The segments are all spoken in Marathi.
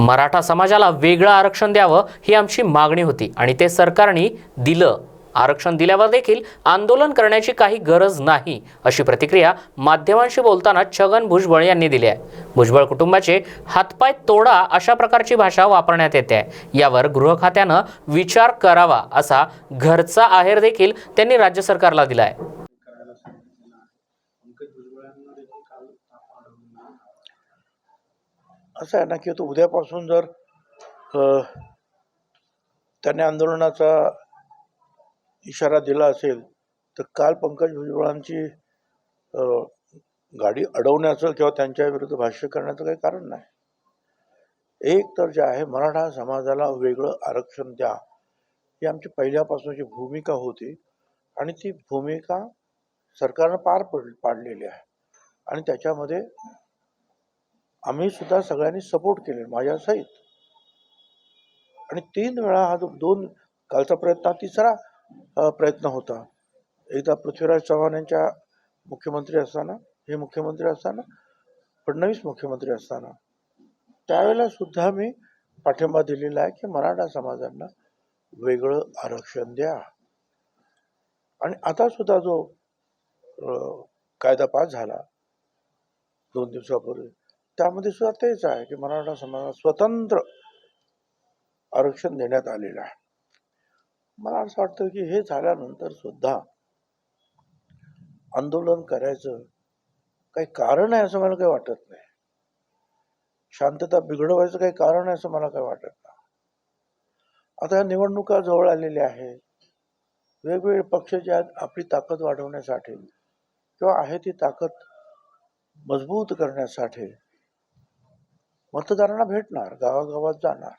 मराठा समाजाला वेगळं आरक्षण द्यावं ही आमची मागणी होती आणि ते सरकारने दिलं. आरक्षण दिल्यावर देखील आंदोलन करण्याची काही गरज नाही अशी प्रतिक्रिया माध्यमांशी बोलताना छगन भुजबळ यांनी दिली आहे. भुजबळ कुटुंबाचे हातपाय तोडा अशा प्रकारची भाषा वापरण्यात येते. आहे यावर गृह खात्यानं विचार करावा असा घरचा आहेर देखील त्यांनी राज्य सरकारला दिला आहे करायला सांगितलेलं आहे पंकज भुजबळांना देखील काल ताप अडवलेला आहे. असं आहे ना की तो उद्यापासून जर त्याने आंदोलनाचा इशारा दिला असेल तर काल पंकज भुजबळांची गाडी अडवण्याचं किंवा त्यांच्या विरुद्ध भाष्य करण्याचं काही कारण नाही. एक तर जे आहे मराठा समाजाला वेगळं आरक्षण द्या ही आमची पहिल्यापासूनची भूमिका होती आणि ती भूमिका सरकारनं पार पड पाडलेली आहे. आणि त्याच्यामध्ये आम्ही सुद्धा सगळ्यांनी सपोर्ट केले माझ्या सहित आणि तीन वेळा हा जो दोन कालचा प्रयत्न तिसरा प्रयत्न होता. एकदा पृथ्वीराज चव्हाण यांच्या मुख्यमंत्री असताना हे मुख्यमंत्री असताना फडणवीस मुख्यमंत्री असताना. त्यावेळेला सुद्धा मी पाठिंबा दिलेला आहे की मराठा समाजांना वेगळं आरक्षण द्या. आणि आता सुद्धा जो कायदा पास झाला दोन दिवसापूर्वी त्यामध्ये सुद्धा तेच आहे की मराठा समाजाला स्वतंत्र आरक्षण देण्यात आलेलं आहे. मला असं वाटतं की हे झाल्यानंतर सुद्धा आंदोलन करायचं काही कारण आहे असं मला काही वाटत नाही. शांतता बिघडवायचं काही कारण आहे असं मला काही वाटत नाही. आता या निवडणुका जवळ आलेल्या आहेत. वेगवेगळे पक्ष जे आहेत आपली ताकद वाढवण्यासाठी किंवा आहे ती ताकद मजबूत करण्यासाठी मतदारांना भेटणार गावागावात जाणार.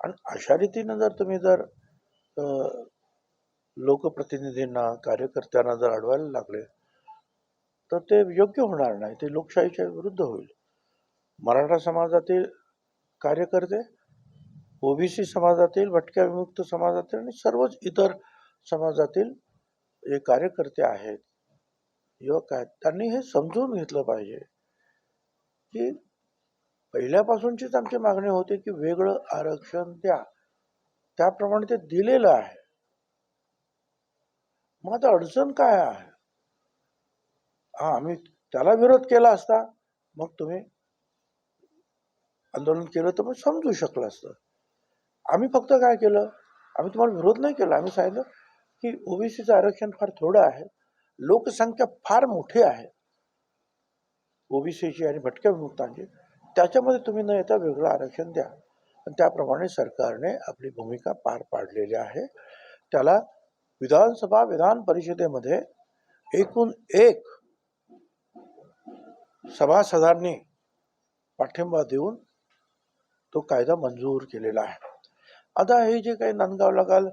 आणि अशा रीतीनं जर तुम्ही जर लोकप्रतिनिधींना कार्यकर्त्यांना जर अडवायला लागले तर ते योग्य होणार नाही. ते लोकशाहीच्या विरुद्ध होईल. मराठा समाजातील कार्यकर्ते ओबीसी समाजातील भटक्या विमुक्त समाजातील आणि सर्वच इतर समाजातील जे कार्यकर्ते आहेत युवक आहेत त्यांनी हे समजून घेतलं पाहिजे की पहिल्यापासूनचीच आमची मागणी होती की वेगळं आरक्षण द्या. त्याप्रमाणे ते दिलेलं आहे. मग आता अडचण काय आहे? हा आम्ही त्याला विरोध केला असता. मग तुम्ही आंदोलन केलं तर मग समजू शकलं असतं. आम्ही फक्त काय केलं? आम्ही तुम्हाला विरोध नाही केला. आम्ही सांगितलं की ओबीसीचं आरक्षण फार थोडं आहे. लोकसंख्या फार मोठी आहे. ओबीसीची आणि भटक्या विमुक्तांची. त्याच्यामध्ये तुम्ही न येता वेगळं आरक्षण द्या. आणि त्याप्रमाणे सरकारने आपली भूमिका पार पाडलेली आहे. त्याला विधानसभा विधान परिषदेमध्ये एकूण एक सभासदांनी पाठिंबा देऊन तो कायदा मंजूर केलेला आहे. आता हे जे काही नांदगावला काल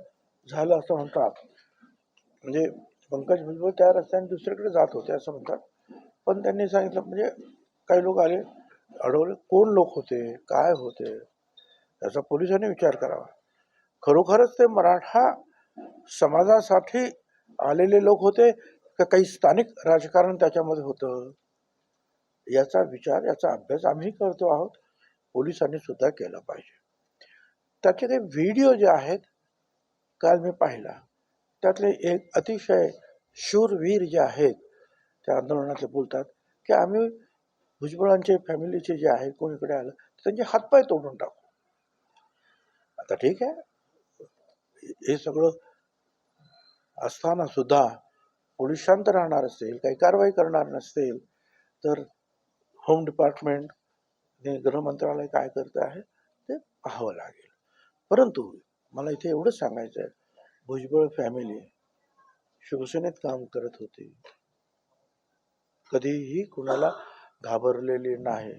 झालं असं म्हणतात म्हणजे पंकज भुजबळ त्या रस्त्याने दुसरीकडे जात होते असं म्हणतात. पण त्यांनी सांगितलं म्हणजे काही लोक आले अडवले? कोण लोक होते? काय होते? याचा पोलिसांनी विचार करावा. खरोखरच ते मराठा समाजासाठी आलेले लोक होते? का काही स्थानिक राजकारण त्याच्यामध्ये होतं? याचा विचार याचा अभ्यास आम्ही करतो आहोत. पोलिसांनी सुद्धा केला पाहिजे. त्याचे काही व्हिडिओ जे आहेत काल मी पाहिला. त्यातले एक अतिशय शूरवीर जे आहेत त्या आंदोलनातले बोलतात की आम्ही भुजबळांचे फॅमिलीचे जे आहे कोण इकडे आलं त्यांचे हातपाय तोडून टाकू. आता ठीक आहे. हे सगळं असताना सुद्धा पोलीस शांत राहणार असेल काही कारवाई करणार नसेल तर होम डिपार्टमेंट गृह मंत्रालय काय करत आहे ते पाहावं लागेल. परंतु मला इथे एवढंच सांगायचं आहे भुजबळ फॅमिली शिवसेनेत काम करत होती. कधीही कुणाला घाबरलेली नाही.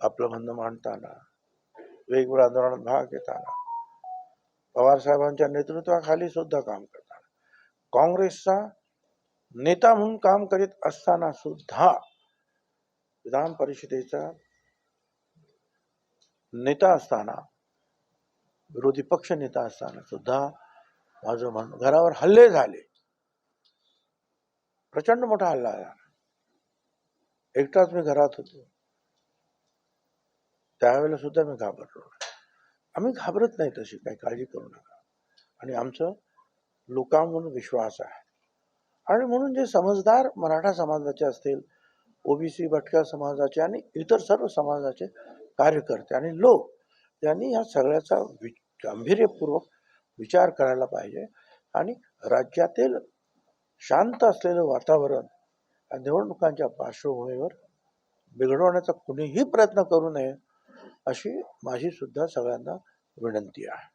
आपलं म्हणणं मांडताना वेगवेगळ्या आंदोलनात भाग घेताना पवार साहेबांच्या नेतृत्वाखाली सुद्धा काम करताना काँग्रेसचा नेता म्हणून काम करीत असताना सुद्धा विधान परिषदेचा नेता असताना विरोधी पक्ष नेता असताना सुद्धा माझं म्हणणं घरावर हल्ले झाले. प्रचंड मोठा हल्ला झाला. एकटाच मी घरात होतो. त्यावेळेला सुद्धा मी घाबरलो आम्ही घाबरत नाही तशी काही काळजी करू नका. आणि आमचं लोकांवरून विश्वास आहे. आणि म्हणून जे समजदार मराठा समाजाचे असतील ओबीसी भटक्या समाजाचे आणि इतर सर्व समाजाचे कार्यकर्ते आणि लोक यांनी या सगळ्याचा वि गांभीर्यपूर्वक विचार करायला पाहिजे. आणि राज्यातील शांत असलेलं वातावरण निवडणुकांच्या पार्श्वभूमीवर बिघडवण्याचा कुणीही प्रयत्न करू नये अशी माझी सुद्धा सगळ्यांना विनंती आहे.